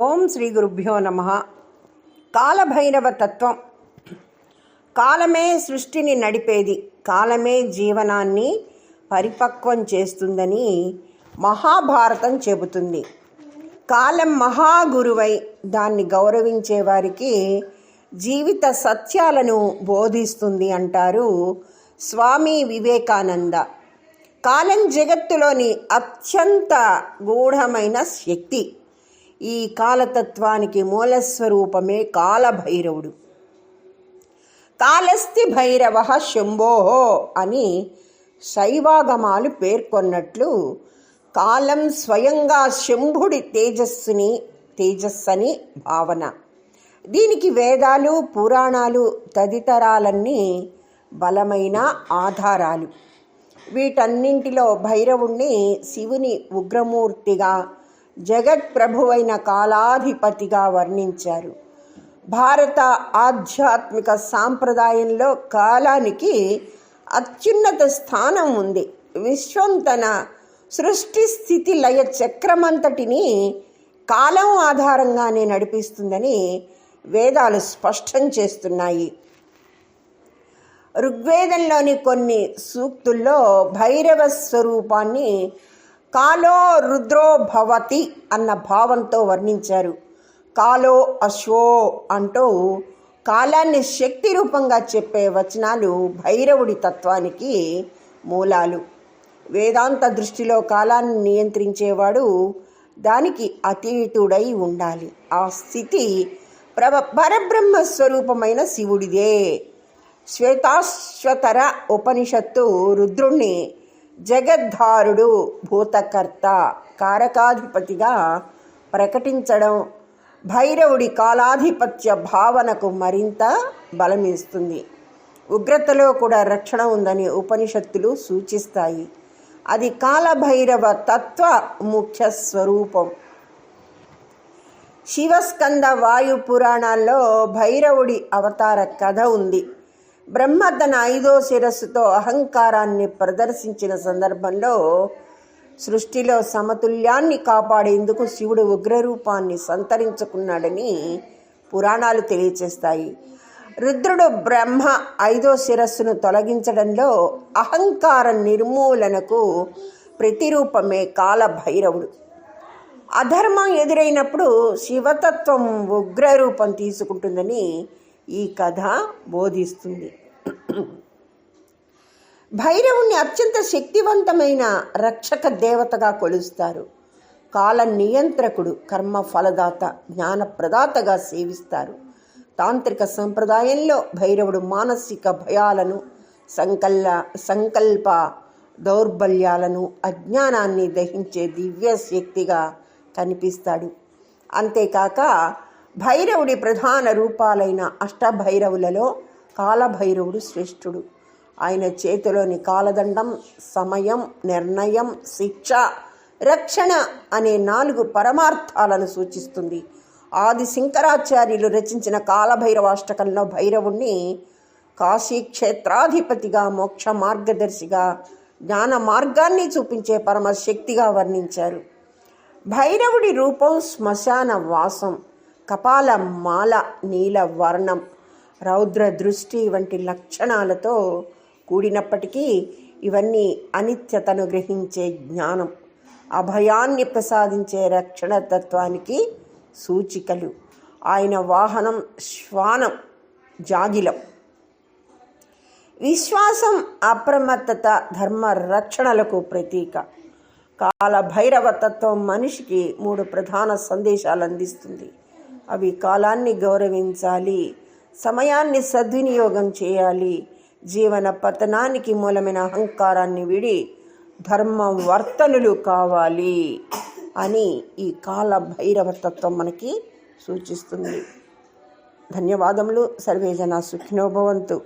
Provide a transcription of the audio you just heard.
ఓం శ్రీ గురుభ్యో నమ. కాలభైరవ తత్వం కాలమే సృష్టిని నడిపేది కాలమే జీవనాన్ని పరిపక్వం చేస్తుందని మహాభారతం చెబుతుంది. కాలం మహాగురువై దాన్ని గౌరవించే వారికి జీవిత సత్యాలను బోధిస్తుంది అంటారు స్వామి వివేకానంద. కాలం జగత్తులోని అత్యంత గూఢమైన శక్తి. ఈ కాలతత్వానికి మూలస్వరూపమే కాలభైరవుడు. కాలస్తి భైరవ శంభో అని శైవాగమాలు పేర్కొన్నట్లు కాలం స్వయంగా శంభుడి తేజస్సుని తేజస్సని భావన. దీనికి వేదాలు పురాణాలు తదితరాలన్నీ బలమైన ఆధారాలు. వీటన్నింటిలో భైరవుణ్ణి శివుని ఉగ్రమూర్తిగా జగత్ప్రభువైన కాలాధిపతిగా వర్ణించారు. భారత ఆధ్యాత్మిక సాంప్రదాయంలో కాలానికి అత్యున్నత స్థానం ఉంది. విశ్వం తన సృష్టి స్థితి లయ చక్రమంతటిని కాలం ఆధారంగానే నడిపిస్తుందని వేదాలు స్పష్టం చేస్తున్నాయి. ఋగ్వేదంలోని కొన్ని సూక్తుల్లో భైరవ స్వరూపాన్ని కాలో రుద్రో భవతి అన్న భావంతో వర్ణించారు. కాలో అశ్వో అంటూ కాలాన్ని శక్తి రూపంగా చెప్పే వచనాలు భైరవుడి తత్వానికి మూలాలు. వేదాంత దృష్టిలో కాలాన్ని నియంత్రించేవాడు దానికి అతీతుడై ఉండాలి. ఆ స్థితి ప్రభ పరబ్రహ్మ స్వరూపమైన శివుడిదే. శ్వేతాశ్వతర ఉపనిషత్తు రుద్రుణ్ణి జగద్ధారుడు భూతకర్త కారకాధిపతిగా ప్రకటించడం భైరవుడి కాలాధిపత్య భావనకు మరింత బలమిస్తుంది. ఉగ్రతలో కూడా రక్షణ ఉందని ఉపనిషత్తులు సూచిస్తాయి. అది కాలభైరవ తత్వ ముఖ్య స్వరూపం. శివస్కంద వాయు పురాణాల్లో భైరవుడి అవతార కథ ఉంది. బ్రహ్మ తన ఐదో శిరస్సుతో అహంకారాన్ని ప్రదర్శించిన సందర్భంలో సృష్టిలో సమతుల్యాన్ని కాపాడేందుకు శివుడు ఉగ్రరూపాన్ని సంతరించుకున్నాడని పురాణాలు తెలియచేస్తాయి. రుద్రుడు బ్రహ్మ ఐదో శిరస్సును తొలగించడంలో అహంకార నిర్మూలనకు ప్రతిరూపమే కాలభైరవుడు. అధర్మం ఎదురైనప్పుడు శివతత్వం ఉగ్రరూపం తీసుకుంటుందని ఈ కథ బోధిస్తుంది. భైరవుణ్ణి అత్యంత శక్తివంతమైన రక్షక దేవతగా కొలుస్తారు. కాల నియంత్రకుడు కర్మ ఫలదాత జ్ఞాన ప్రదాతగా సేవిస్తారు. తాంత్రిక సంప్రదాయంలో భైరవుడు మానసిక భయాలను సంకల్ల సంకల్ప దౌర్బల్యాలను అజ్ఞానాన్ని దహించే దివ్య శక్తిగా కనిపిస్తాడు. అంతేకాక భైరవుడి ప్రధాన రూపాలైన అష్టభైరవులలో కాలభైరవుడు శ్రేష్ఠుడు. ఆయన చేతిలోని కాలదండం సమయం నిర్ణయం శిక్ష రక్షణ అనే నాలుగు పరమార్థాలను సూచిస్తుంది. ఆది శంకరాచార్యులు రచించిన కాలభైరవాష్టకంలో భైరవుణ్ణి కాశీ క్షేత్రాధిపతిగా మోక్ష మార్గదర్శిగా జ్ఞాన మార్గాన్ని చూపించే పరమశక్తిగా వర్ణించారు. భైరవుడి రూపం శ్మశాన వాసం. కపాల మాల నీల వర్ణం రౌద్ర దృష్టి వంటి లక్షణాలతో కూడినప్పటికీ ఇవన్నీ అనిత్యతను గ్రహించే జ్ఞానం. అభయాన్ని ప్రసాదించే రక్షణ తత్వానికి సూచికలు. ఆయన వాహనం శ్వానం జాగిలం. విశ్వాసం అప్రమత్తత ధర్మ రక్షణలకు ప్రతీక. కాల భైరవ తత్వం మనిషికి మూడు ప్రధాన సందేశాలు అందిస్తుంది అవి కాలాన్ని గౌరవించాలి. సమయాన్ని సద్వినియోగం చేయాలి. జీవన పతనానికి మూలమైన అహంకారాన్ని విడి ధర్మం వర్తనులు కావాలి అని ఈ కాల భైరవ తత్వం మనకి సూచిస్తుంది. ధన్యవాదములు. సర్వేజన సుఖినోభవంతు